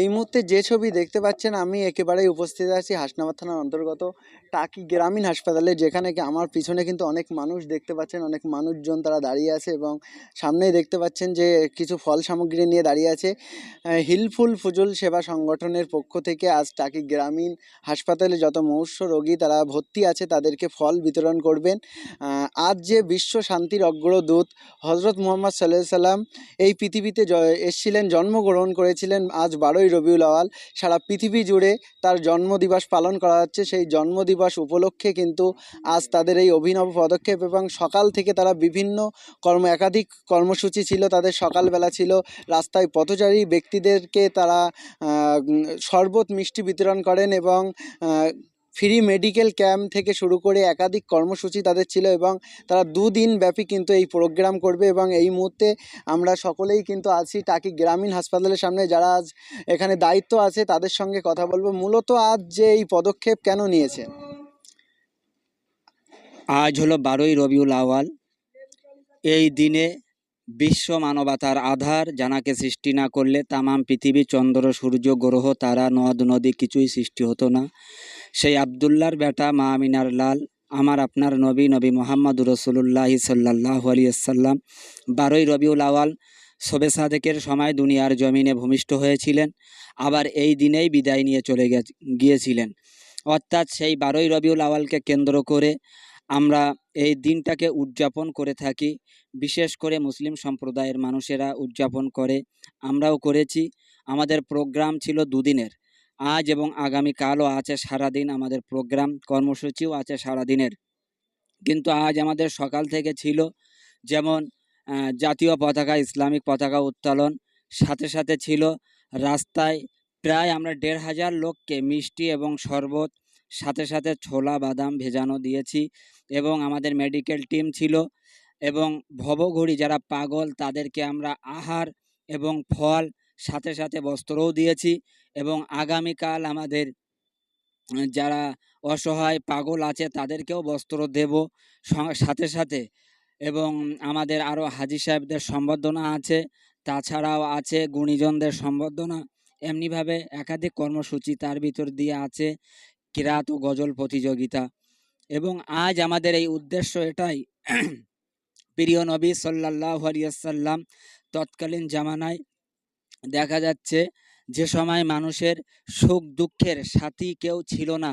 এই মুহূর্তে যে ছবি দেখতে পাচ্ছেন আমি একেবারেই উপস্থিত আছি হাসনাবাদ থানার অন্তর্গত টাকি গ্রামীণ হাসপাতালে, যেখানে কি আমার পিছনে কিন্তু অনেক মানুষ দেখতে পাচ্ছেন, অনেক মানুষজন তারা দাঁড়িয়ে আছে এবং সামনেই দেখতে পাচ্ছেন যে কিছু ফল সামগ্রী নিয়ে দাঁড়িয়ে আছে। হিলফুল ফুজুল সেবা সংগঠনের পক্ষ থেকে আজ টাকি গ্রামীণ হাসপাতালে যত মনুষ্য রোগী তারা ভর্তি আছে, তাদেরকে ফল বিতরণ করবেন। আজ যে বিশ্ব শান্তির অগ্রদূত হজরত মোহাম্মদ সাল্লাহ সাল্লাম এই পৃথিবীতে এসেছিলেন, জন্মগ্রহণ করেছিলেন, আজ বারোই রবিউল আওয়াল। সারা পৃথিবী জুড়ে তার জন্মদিবস পালন করা হচ্ছে। সেই জন্মদিবস উপলক্ষে কিন্তু আজ তাদের এই অভিনব পদক্ষেপ এবং সকাল থেকে তারা বিভিন্ন কর্ম, একাধিক কর্মসূচি ছিল, তাদের সকালবেলা ছিল। রাস্তায় পথচারী ব্যক্তিদেরকে তারা শরবত, মিষ্টি বিতরণ করেন এবং ফ্রি মেডিকেল ক্যাম্প থেকে শুরু করে একাধিক কর্মসূচি তাদের ছিল এবং তারা দুদিন ব্যাপী কিন্তু এই প্রোগ্রাম করবে এবং এই মুহূর্তে আমরা সকলেই কিন্তু আছি টাকি গ্রামীণ হাসপাতালের সামনে। যারা আজ এখানে দায়িত্ব আছে তাদের সঙ্গে কথা বলব। মূলত আজ যে এই পদক্ষেপ কেন নিয়েছে? আজ হলো বারোই রবিউল আওয়াল এই দিনে বিশ্ব মানবতার আধার জানাকে সৃষ্টি না করলে তামাম পৃথিবী চন্দ্র, সূর্য, গ্রহ, তারা, নদ, নদী কিছুই সৃষ্টি হতো না। সেই আবদুল্লার বেটা মা আমিনার লাল, আমার আপনার নবী নবী মোহাম্মদ রসুল্লাহ সাল্লাহ আলিয়াল্লাম বারোই রবিউল আওয়াল, শোবে সাদেকের সময় দুনিয়ার জমিনে ভূমিষ্ঠ হয়েছিলেন, আবার এই দিনেই বিদায় নিয়ে চলে গিয়েছিলেন। অর্থাৎ সেই বারোই রবিউল আওয়ালকে কেন্দ্র করে আমরা এই দিনটাকে উদযাপন করে থাকি। বিশেষ করে মুসলিম সম্প্রদায়ের মানুষেরা উদযাপন করে, আমরাও করেছি। আমাদের প্রোগ্রাম ছিল দুদিনের। আজ এবং আগামীকালও আছে সারাদিন আমাদের প্রোগ্রাম, কর্মসূচিও আছে সারাদিনের। কিন্তু আজ আমাদের সকাল থেকে ছিল যেমন জাতীয় পতাকা, ইসলামিক পতাকা উত্তোলন, সাথে সাথে ছিল রাস্তায় প্রায় আমরা দেড় হাজার লোককে মিষ্টি এবং শরবত, সাথে সাথে ছোলা, বাদাম ভেজানো দিয়েছি এবং আমাদের মেডিকেল টিম ছিল এবং ভবঘুড়ি যারা পাগল তাদেরকে আমরা আহার এবং ফল, সাথে সাথে বস্ত্রও দিয়েছি। এবং আগামীকাল আমাদের, যারা অসহায় পাগল আছে তাদেরকেও বস্ত্র দেব। সাথে সাথে এবং আমাদের আরও হাজি সাহেবদের সম্বর্ধনা আছে, তাছাড়াও আছে গুণীজনদের সম্বর্ধনা। এমনিভাবে একাধিক কর্মসূচি তার ভিতর দিয়ে আছে, কিরাত ও গজল প্রতিযোগিতা। এবং আজ আমাদের এই উদ্দেশ্য এটাই, প্রিয় নবী সাল্লাহ আলিয়াল্লাম তৎকালীন জামানায় দেখা যাচ্ছে যে সময় মানুষের সুখ দুঃখের সাথী কেউ ছিল না,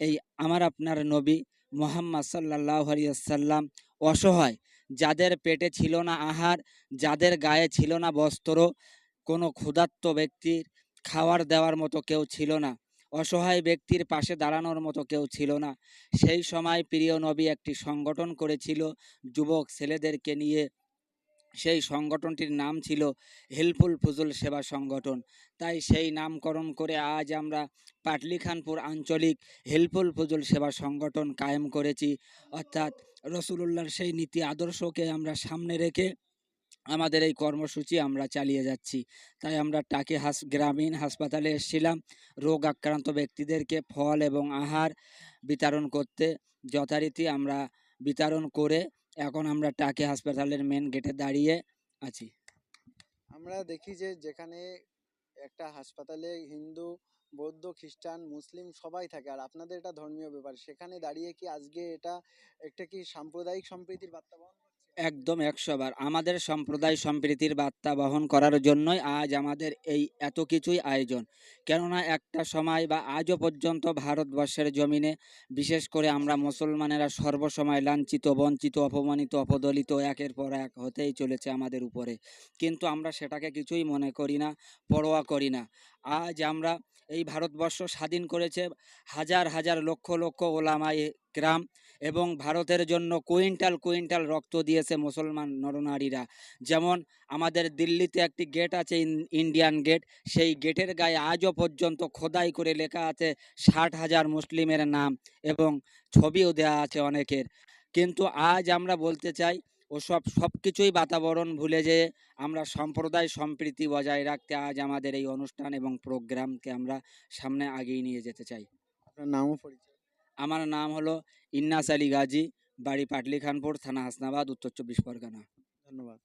এই আমার আপনার নবী মোহাম্মদ সাল্লাহ আলিয়াল্লাম অসহায়। যাদের পেটে ছিল না আহার, যাদের গায়ে ছিল না বস্ত্র, কোনো ক্ষুধার্ত ব্যক্তির খাওয়ার দেওয়ার মতো কেউ ছিল না। অসহায় ব্যক্তির পাশে দাঁড়ানোর মতো কেউ ছিল না। সেই সময় প্রিয় নবী একটি সংগঠন করেছিল যুবক ছেলেদেরকে নিয়ে সেই সংগঠনটির নাম ছিল হেল্পফুল ফজল সেবা সংগঠন। তাই সেই নামকরণ করে আজ আমরা পাটলিখানপুর আঞ্চলিক হেল্পফুল ফজল সেবা সংগঠন কায়েম করেছি। অর্থাৎ রসুলুল্লাহর সেই নীতি আদর্শকে আমরা সামনে রেখে আমাদের এই কর্মসূচি আমরা চালিয়ে যাচ্ছি। তাই আমরা টাকি হাস, গ্রামীণ হাসপাতালে এসেছিলাম। রোগ আক্রান্ত ব্যক্তিদেরকে ফল এবং আহার বিতরণ করতে যথারীতি আমরা বিতরণ করে এখন আমরা টাকি হাসপাতালের মেন গেটে দাঁড়িয়ে আছি। আমরা দেখি যে যেখানে একটা হাসপাতালে হিন্দু, বৌদ্ধ, খ্রিস্টান, মুসলিম সবাই থাকে। আর আপনাদের এটা ধর্মীয় ব্যাপার। সেখানে দাঁড়িয়ে কি আজকে এটা একটা কি সাম্প্রদায়িক সম্প্রীতির বার্তা বহন একদম একশো বার আমাদের সম্প্রদায় সম্প্রীতির বার্তা বহন করার জন্যই আজ আমাদের এই এত কিছুই আয়োজন। কেননা একটা সময় বা আজও পর্যন্ত ভারতবর্ষের জমিনে বিশেষ করে আমরা মুসলমানেরা সর্বসময় লাঞ্ছিত, বঞ্চিত, অপমানিত, অপদলিত একের পর এক হতেই চলেছে আমাদের উপরে। কিন্তু আমরা সেটাকে কিছুই মনে করি না, পরোয়া করি না। আজ আমরা এই ভারতবর্ষ স্বাধীন করেছে হাজার হাজার লক্ষ লক্ষ ওলামাই গ্রাম এবং ভারতের জন্য কুইন্টাল কুইন্টাল রক্ত দিয়েছে মুসলমান নরনারীরা। যেমন আমাদের দিল্লিতে একটি গেট আছে ইন্ডিয়ান গেট সেই গেটের গায়ে আজও পর্যন্ত খোদাই করে লেখা আছে ষাট হাজার মুসলিমের নাম এবং ছবিও দেওয়া আছে অনেকের। কিন্তু আজ আমরা বলতে চাই, ওসব সব কিছুই বাতাবরণ ভুলে যেয়ে আমরা সম্প্রদায় সম্প্রীতি বজায় রাখতে আজ আমাদের এই অনুষ্ঠান এবং প্রোগ্রামকে আমরা সামনে আগিয়ে নিয়ে যেতে চাই। আপনার নামও পরিচয়। আমার নাম হলো ইন্নাস আলী গাজী, বাড়ি পাটলি খানপুর থানা হাসনাবাদ, উত্তর চব্বিশ পরগনা। ধন্যবাদ।